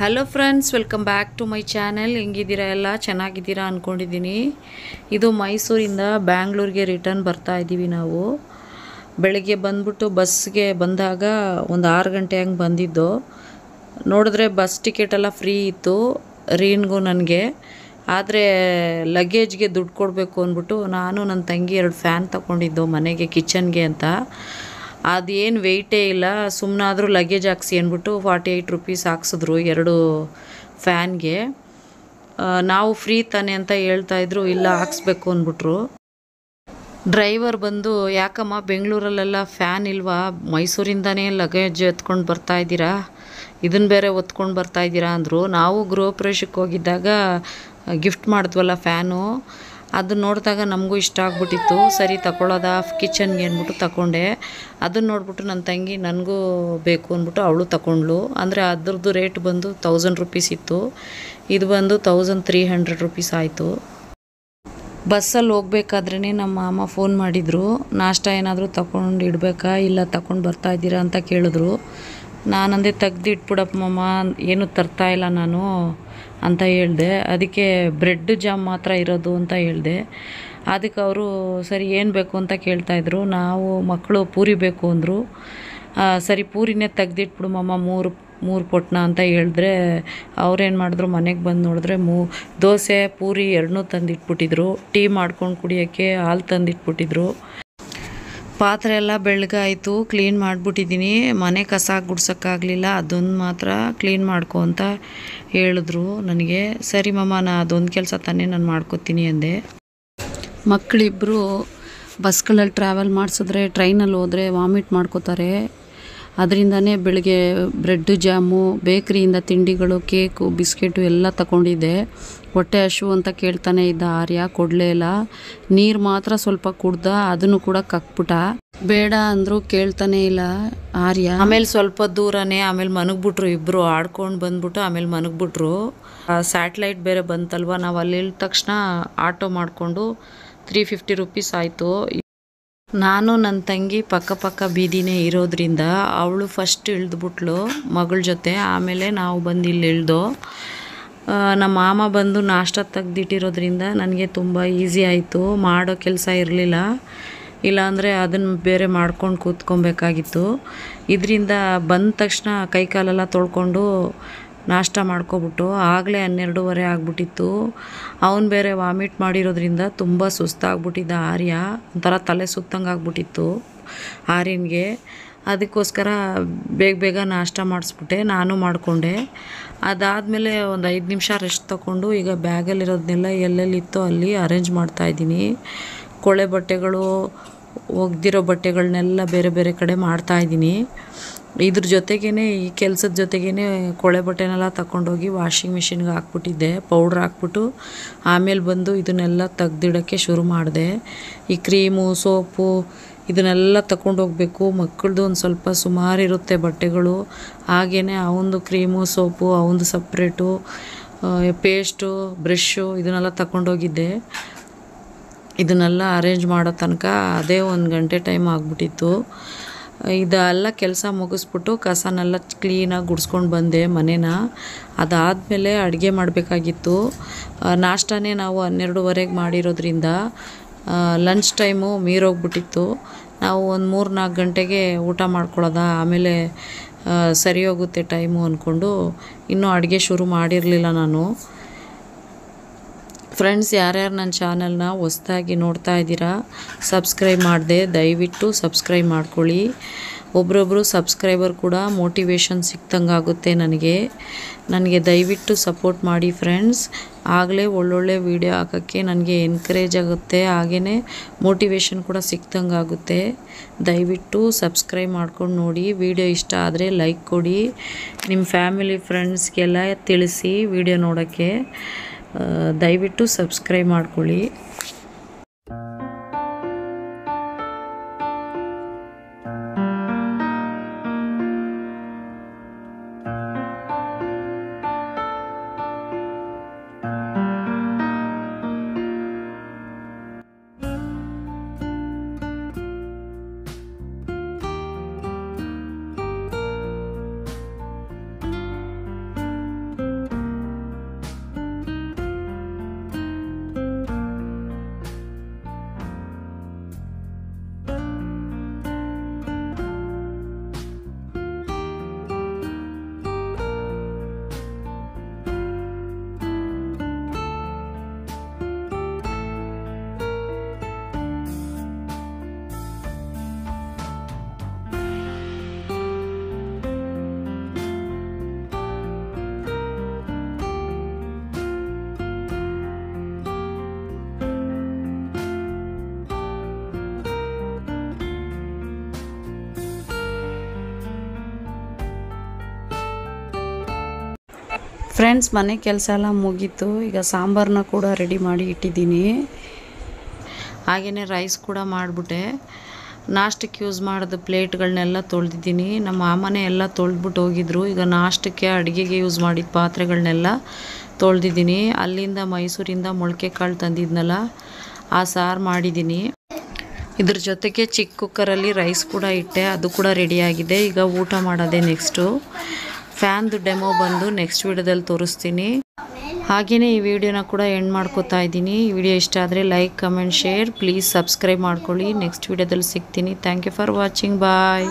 Hello friends welcome back to my channel ಹೆಂಗಿದ್ದೀರಾ ಎಲ್ಲ? ಚೆನ್ನಾಗಿದ್ದೀರಾ ಅಂದ್ಕೊಂಡಿದ್ದೀನಿ ಇದು ಮೈಸೂರಿಂದ ಬ್ಯಾಂಗ್ಳೂರಿಗೆ ರಿಟರ್ನ್ ಬರ್ತಾ ಇದ್ದೀವಿ ನಾವು. ಬೆಳಗ್ಗೆ ಬಂದ್ಬಿಟ್ಟು ಬಸ್ಗೆ ಬಂದಾಗ ಒಂದು ಆರು ಗಂಟೆ ಹಂಗೆ ಬಂದಿದ್ದು. ನೋಡಿದ್ರೆ ಬಸ್ ಟಿಕೆಟ್ ಎಲ್ಲ ಫ್ರೀ ಇತ್ತು, ರೀನ್ಗೂ ನನಗೆ. ಆದರೆ ಲಗೇಜ್ಗೆ ದುಡ್ಡು ಕೊಡಬೇಕು ಅಂದ್ಬಿಟ್ಟು ನಾನು ನನ್ನ ತಂಗಿ ಎರಡು ಫ್ಯಾನ್ ತಗೊಂಡಿದ್ದು ಮನೆಗೆ ಕಿಚನ್ಗೆ ಅಂತ. ಅದೇನು ವೆಯ್ಟೇ ಇಲ್ಲ. ಸುಮ್ಮನಾದರೂ ಲಗೇಜ್ ಹಾಕ್ಸಿ ಅಂದ್ಬಿಟ್ಟು ಫಾರ್ಟಿ ಏಯ್ಟ್ ರುಪೀಸ್ ಹಾಕ್ಸಿದ್ರು ಎರಡು ಫ್ಯಾನ್ಗೆ ನಾವು ಫ್ರೀ ತಾನೆ ಅಂತ ಹೇಳ್ತಾ ಇದ್ರು, ಇಲ್ಲ ಹಾಕ್ಸ್ಬೇಕು ಅಂದ್ಬಿಟ್ರು. ಡ್ರೈವರ್ ಬಂದು, ಯಾಕಮ್ಮ ಬೆಂಗಳೂರಲ್ಲೆಲ್ಲ ಫ್ಯಾನ್ ಇಲ್ವಾ? ಮೈಸೂರಿಂದನೇ ಲಗೇಜ್ ಎತ್ಕೊಂಡು ಬರ್ತಾ ಇದ್ದೀರಾ? ಇದನ್ನು ಬೇರೆ ಒತ್ಕೊಂಡು ಬರ್ತಾ ಇದ್ದೀರಾ ಅಂದರು. ನಾವು ಗೃಹ ಪ್ರವೇಶಕ್ಕೆ ಹೋಗಿದ್ದಾಗ ಗಿಫ್ಟ್ ಮಾಡಿದ್ವಲ್ಲ ಫ್ಯಾನು ಅದನ್ನ ನೋಡಿದಾಗ ನಮಗೂ ಇಷ್ಟ ಆಗ್ಬಿಟ್ಟಿತ್ತು. ಸರಿ ತಗೊಳ್ಳೋದ ಕಿಚನ್ಗೆ ಅಂದ್ಬಿಟ್ಟು ತಗೊಂಡೆ ಅದನ್ನು ನೋಡಿಬಿಟ್ಟು ನನ್ನ ತಂಗಿ, ನನಗೂ ಬೇಕು ಅಂದ್ಬಿಟ್ಟು ಅವಳು ತಗೊಂಡ್ಳು ಅಂದರೆ ಅದ್ರದ್ದು ರೇಟ್ ಬಂದು ತೌಸಂಡ್ ರುಪೀಸ್ ಇತ್ತು. ಇದು ಬಂದು ತೌಸಂಡ್ ತ್ರೀ ಹಂಡ್ರೆಡ್ ರುಪೀಸ್ ಆಯಿತು. ಬಸ್ಸಲ್ಲಿ ಹೋಗ್ಬೇಕಾದ್ರೇ ನಮ್ಮ ಮಾಮ ಫೋನ್ ಮಾಡಿದರು. ನಾಷ್ಟ ಏನಾದರೂ ತಗೊಂಡು ಇಡಬೇಕಾ, ಇಲ್ಲ ತಗೊಂಡು ಬರ್ತಾ ಇದ್ದೀರಾ ಅಂತ ಕೇಳಿದ್ರು. ನಾನಂದೆ ತೆಗ್ದು ಇಟ್ಬಿಡಪ್ಪ ಮಾಮ, ಏನು ತರ್ತಾ ಇಲ್ಲ ನಾನು ಅಂತ ಹೇಳಿದೆ. ಅದಕ್ಕೆ ಬ್ರೆಡ್ ಜಾಮ್ ಮಾತ್ರ ಇರೋದು ಅಂತ ಹೇಳಿದೆ. ಅದಕ್ಕೆ ಅವರು ಸರಿ, ಏನು ಬೇಕು ಅಂತ ಕೇಳ್ತಾಯಿದ್ರು ನಾವು ಮಕ್ಕಳು ಪೂರಿ ಬೇಕು ಅಂದರು. ಸರಿ, ಪೂರಿನೇ ತೆಗ್ದಿಟ್ಬಿಡು ಮಮ್ಮ ಮೂರು ಮೂರು ಪೊಟ್ನ ಅಂತ ಹೇಳಿದ್ರೆ ಅವ್ರೇನು ಮಾಡಿದ್ರು, ಮನೆಗೆ ಬಂದು ನೋಡಿದ್ರೆ ಮೂ, ದೋಸೆ, ಪೂರಿ ಎರಡನ್ನೂ ತಂದಿಟ್ಬಿಟ್ಟಿದ್ರು. ಟೀ ಮಾಡ್ಕೊಂಡು ಕುಡಿಯೋಕ್ಕೆ ಹಾಲು ತಂದಿಟ್ಬಿಟ್ಟಿದ್ರು. ಪಾತ್ರೆ ಎಲ್ಲ ಬೆಳಗಾಯಿತು ಕ್ಲೀನ್ ಮಾಡಿಬಿಟ್ಟಿದ್ದೀನಿ ಮನೆ ಕಸ ಗುಡ್ಸೋಕ್ಕಾಗಲಿಲ್ಲ, ಅದೊಂದು ಮಾತ್ರ ಕ್ಲೀನ್ ಮಾಡ್ಕೊ ಅಂತ ಹೇಳಿದ್ರು ನನಗೆ. ಸರಿ ಮಮ್ಮ ನಾನು ಅದೊಂದು ಕೆಲಸ ತಾನೇ ನಾನು ಮಾಡ್ಕೊತೀನಿ ಅಂದೆ. ಮಕ್ಕಳಿಬ್ಬರು ಬಸ್ಗಳಲ್ಲಿ ಟ್ರಾವೆಲ್ ಮಾಡಿಸಿದ್ರೆ ಟ್ರೈನಲ್ಲಿ ಹೋದರೆ ವಾಮಿಟ್ ಮಾಡ್ಕೋತಾರೆ. ಅದರಿಂದನೇ ಬೆಳಗ್ಗೆ ಬ್ರೆಡ್ಡು ಜಾಮು, ಬೇಕ್ರಿಯಿಂದ ತಿಂಡಿಗಳು, ಕೇಕು, ಬಿಸ್ಕೆಟು ಎಲ್ಲ ತಗೊಂಡಿದ್ದೆ. ಹೊಟ್ಟೆ ಹಶು ಅಂತ ಕೇಳ್ತಾನೆ ಇದ್ದ ಆರ್ಯ, ಕೊಡಲೇ ಇಲ್ಲ. ನೀರು ಮಾತ್ರ ಸ್ವಲ್ಪ ಕುಡ್ದ ಅದನ್ನು ಕೂಡ ಕಕ್ಬಿಟ್ಟ. ಬೇಡ ಅಂದರೂ ಕೇಳ್ತಾನೆ ಇಲ್ಲ ಆರ್ಯ. ಆಮೇಲೆ ಸ್ವಲ್ಪ ದೂರನೇ ಆಮೇಲೆ ಮನಗ್ಬಿಟ್ರು ಇಬ್ಬರು ಆಡ್ಕೊಂಡು ಬಂದ್ಬಿಟ್ಟು ಆಮೇಲೆ ಮನಗ್ಬಿಟ್ರು. ಸ್ಯಾಟ್ಲೈಟ್ ಬೇರೆ ಬಂತಲ್ವ? ನಾವು ಅಲ್ಲಿ ತಕ್ಷಣ ಆಟೋ ಮಾಡಿಕೊಂಡು ತ್ರೀ ಫಿಫ್ಟಿ ರುಪೀಸ್ ಆಯಿತು. ನಾನು ನನ್ನ ತಂಗಿ ಪಕ್ಕ ಪಕ್ಕ ಬೀದಿನೇ ಇರೋದ್ರಿಂದ ಅವಳು ಫಸ್ಟ್ ಇಳಿದ್ಬಿಟ್ಲು ಮಗಳ ಜೊತೆ. ಆಮೇಲೆ ನಾವು ಬಂದು ಇಲ್ಲಿ ಇಳ್ದು. ನಮ್ಮ ಮಾಮ ಬಂದು ನಾಷ್ಟ ತೆಗ್ದಿಟ್ಟಿರೋದ್ರಿಂದ ನನಗೆ ತುಂಬ ಈಸಿ ಆಯಿತು. ಮಾಡೋ ಕೆಲಸ ಇರಲಿಲ್ಲ. ಇಲ್ಲಾಂದರೆ ಅದನ್ನು ಬೇರೆ ಮಾಡ್ಕೊಂಡು ಕೂತ್ಕೊಬೇಕಾಗಿತ್ತು. ಇದರಿಂದ ಬಂದ ತಕ್ಷಣ ಕೈಕಾಲೆಲ್ಲ ತೊಳ್ಕೊಂಡು ನಾಷ್ಟ ಮಾಡ್ಕೊಬಿಟ್ಟು ಆಗಲೇ ಹನ್ನೆರಡೂವರೆ ಆಗ್ಬಿಟ್ಟಿತ್ತು. ಅವನು ಬೇರೆ ವಾಮಿಟ್ ಮಾಡಿರೋದ್ರಿಂದ ತುಂಬ ಸುಸ್ತಾಗ್ಬಿಟ್ಟಿದ್ದ ಆರ್ಯ. ಒಂಥರ ತಲೆ ಸುತ್ತಂಗೆ ಆಗ್ಬಿಟ್ಟಿತ್ತು ಆರ್ಯನ್ಗೆ. ಅದಕ್ಕೋಸ್ಕರ ಬೇಗ ಬೇಗ ನಾಷ್ಟ ಮಾಡಿಸ್ಬಿಟ್ಟೆ, ನಾನು ಮಾಡಿಕೊಂಡೆ. ಅದಾದಮೇಲೆ ಒಂದು ಐದು ನಿಮಿಷ ರೆಸ್ಟ್ ತಗೊಂಡು ಈಗ ಬ್ಯಾಗಲ್ಲಿರೋದನ್ನೆಲ್ಲ ಎಲ್ಲೆಲ್ಲಿತ್ತೋ ಅಲ್ಲಿ ಅರೇಂಜ್ ಮಾಡ್ತಾಯಿದ್ದೀನಿ ಕೊಳೆ ಬಟ್ಟೆಗಳು ಒಗ್ದಿರೋ ಬಟ್ಟೆಗಳನ್ನೆಲ್ಲ ಬೇರೆ ಬೇರೆ ಕಡೆ ಮಾಡ್ತಾಯಿದ್ದೀನಿ ಇದ್ರ ಜೊತೆಗೇ ಈ ಕೆಲಸದ ಜೊತೆಗೇ ಕೊಳೆ ಬಟ್ಟೆನೆಲ್ಲ ತಗೊಂಡೋಗಿ ವಾಷಿಂಗ್ ಮಿಷಿನ್ಗೆ ಹಾಕ್ಬಿಟ್ಟಿದ್ದೆ. ಪೌಡ್ರ್ ಹಾಕ್ಬಿಟ್ಟು ಆಮೇಲೆ ಬಂದು ಇದನ್ನೆಲ್ಲ ತೆಗ್ದಿಡೋಕ್ಕೆ ಶುರು ಮಾಡಿದೆ. ಈ ಕ್ರೀಮು, ಸೋಪು ಇದನ್ನೆಲ್ಲ ಹೋಗಬೇಕು ಮಕ್ಕಳದು ಒಂದು ಸ್ವಲ್ಪ ಸುಮಾರು ಇರುತ್ತೆ ಬಟ್ಟೆಗಳು. ಹಾಗೇ ಅವನದು ಕ್ರೀಮು, ಸೋಪು ಅವನದು ಸಪ್ರೇಟು ಪೇಸ್ಟು ಬ್ರಷ್ಷು ಇದನ್ನೆಲ್ಲ ತಗೊಂಡೋಗಿದ್ದೆ ಇದನ್ನೆಲ್ಲ ಅರೇಂಜ್ ಮಾಡೋ ತನಕ ಅದೇ ಒಂದು ಗಂಟೆ ಟೈಮ್ ಆಗಿಬಿಟ್ಟಿತ್ತು. ಇದೆಲ್ಲ ಕೆಲಸ ಮುಗಿಸ್ಬಿಟ್ಟು ಕಸನೆಲ್ಲ ಕ್ಲೀನಾಗಿ ಗುಡಿಸ್ಕೊಂಡು ಬಂದೆ ಮನೇನ. ಅದಾದಮೇಲೆ ಅಡುಗೆ ಮಾಡಬೇಕಾಗಿತ್ತು. ನಾಷ್ಟನೇ ನಾವು ಹನ್ನೆರಡುವರೆಗೆ ಮಾಡಿರೋದ್ರಿಂದ ಲಂಚ್ ಟೈಮು ಮೀರೋಗ್ಬಿಟ್ಟಿತ್ತು. ನಾವು ಒಂದು ಮೂರು ನಾಲ್ಕು ಗಂಟೆಗೆ ಊಟ ಮಾಡ್ಕೊಳ್ಳೋದ, ಆಮೇಲೆ ಸರಿ ಹೋಗುತ್ತೆ ಟೈಮು ಅಂದ್ಕೊಂಡು ಇನ್ನೂ ಅಡುಗೆ ಶುರು ಮಾಡಿರಲಿಲ್ಲ ನಾನು. ಫ್ರೆಂಡ್ಸ್ ಯಾರ್ಯಾರು ನನ್ನ ಚಾನಲ್ನ ಹೊಸ್ದಾಗಿ ನೋಡ್ತಾ ಇದ್ದೀರಾ ಸಬ್ಸ್ಕ್ರೈಬ್ ಮಾಡಿದೆ, ದಯವಿಟ್ಟು ಸಬ್ಸ್ಕ್ರೈಬ್ ಮಾಡ್ಕೊಳ್ಳಿ. ಒಬ್ರೊಬ್ಬರು ಸಬ್ಸ್ಕ್ರೈಬರ್ ಕೂಡ ಮೋಟಿವೇಶನ್ ಸಿಕ್ತಂಗೆ ಆಗುತ್ತೆ ನನಗೆ. ನನಗೆ ದಯವಿಟ್ಟು ಸಪೋರ್ಟ್ ಮಾಡಿ ಫ್ರೆಂಡ್ಸ್ ಆಗಲೇ ಒಳ್ಳೊಳ್ಳೆ ವಿಡಿಯೋ ಹಾಕೋಕ್ಕೆ ನನಗೆ ಎನ್ಕರೇಜ್ ಆಗುತ್ತೆ ಹಾಗೆಯೇ ಮೋಟಿವೇಶನ್ ಕೂಡ ಸಿಕ್ತಂಗೆ ಆಗುತ್ತೆ. ದಯವಿಟ್ಟು ಸಬ್ಸ್ಕ್ರೈಬ್ ಮಾಡ್ಕೊಂಡು ನೋಡಿ ವಿಡಿಯೋ ಇಷ್ಟ ಆದರೆ ಲೈಕ್ ಕೊಡಿ. ನಿಮ್ಮ ಫ್ಯಾಮಿಲಿ ಫ್ರೆಂಡ್ಸ್ಗೆಲ್ಲ ತಿಳಿಸಿ ವಿಡಿಯೋ ನೋಡೋಕ್ಕೆ. ದಯವಿಟ್ಟು ಸಬ್ಸ್ಕ್ರೈಬ್ ಮಾಡ್ಕೊಳ್ಳಿ. ಫ್ರೆಂಡ್ಸ್ ಮನೆ ಕೆಲಸ ಎಲ್ಲ ಮುಗೀತು. ಈಗ ಸಾಂಬಾರನ್ನ ಕೂಡ ರೆಡಿ ಮಾಡಿ ಇಟ್ಟಿದ್ದೀನಿ. ಹಾಗೆಯೇ ರೈಸ್ ಕೂಡ ಮಾಡಿಬಿಟ್ಟೆ. ನಾಷ್ಟಕ್ಕೆ ಯೂಸ್ ಮಾಡಿದ ಪ್ಲೇಟ್ಗಳನ್ನೆಲ್ಲ ತೊಳೆದಿದ್ದೀನಿ. ನಮ್ಮ ಮಾಮನೇ ಎಲ್ಲ ತೊಳೆದ್ಬಿಟ್ಟು ಹೋಗಿದ್ರು. ಈಗ ನಾಷ್ಟಕ್ಕೆ ಅಡುಗೆಗೆ ಯೂಸ್ ಮಾಡಿದ ಪಾತ್ರೆಗಳನ್ನೆಲ್ಲ ತೊಳೆದಿದ್ದೀನಿ. ಅಲ್ಲಿಂದ ಮೈಸೂರಿಂದ ಮೊಳಕೆ ಕಾಳು ತಂದಿದ್ನಲ್ಲ, ಆ ಸಾರು ಮಾಡಿದ್ದೀನಿ. ಇದ್ರ ಜೊತೆಗೆ ಚಿಕ್ಕ ಕುಕ್ಕರಲ್ಲಿ ರೈಸ್ ಕೂಡ ಇಟ್ಟೆ. ಅದು ಕೂಡ ರೆಡಿಯಾಗಿದೆ ಈಗ ಊಟ ಮಾಡೋದೇ ನೆಕ್ಸ್ಟು ಫ್ಯಾನ್ದು ಡೆಮೋ ಬಂದು ನೆಕ್ಸ್ಟ್ ವಿಡಿಯೋದಲ್ಲಿ ತೋರಿಸ್ತೀನಿ. ಹಾಗೆಯೇ ಈ ವಿಡಿಯೋನ ಕೂಡ ಎಂಡ್ ಮಾಡ್ಕೋತಾ ಇದ್ದೀನಿ. ಈ ವಿಡಿಯೋ ಇಷ್ಟ ಆದರೆ like, comment, share, please subscribe ಮಾಡ್ಕೊಳ್ಳಿ. ನೆಕ್ಸ್ಟ್ ವಿಡಿಯೋದಲ್ಲಿ ಸಿಗ್ತೀನಿ. Thank you for watching. Bye.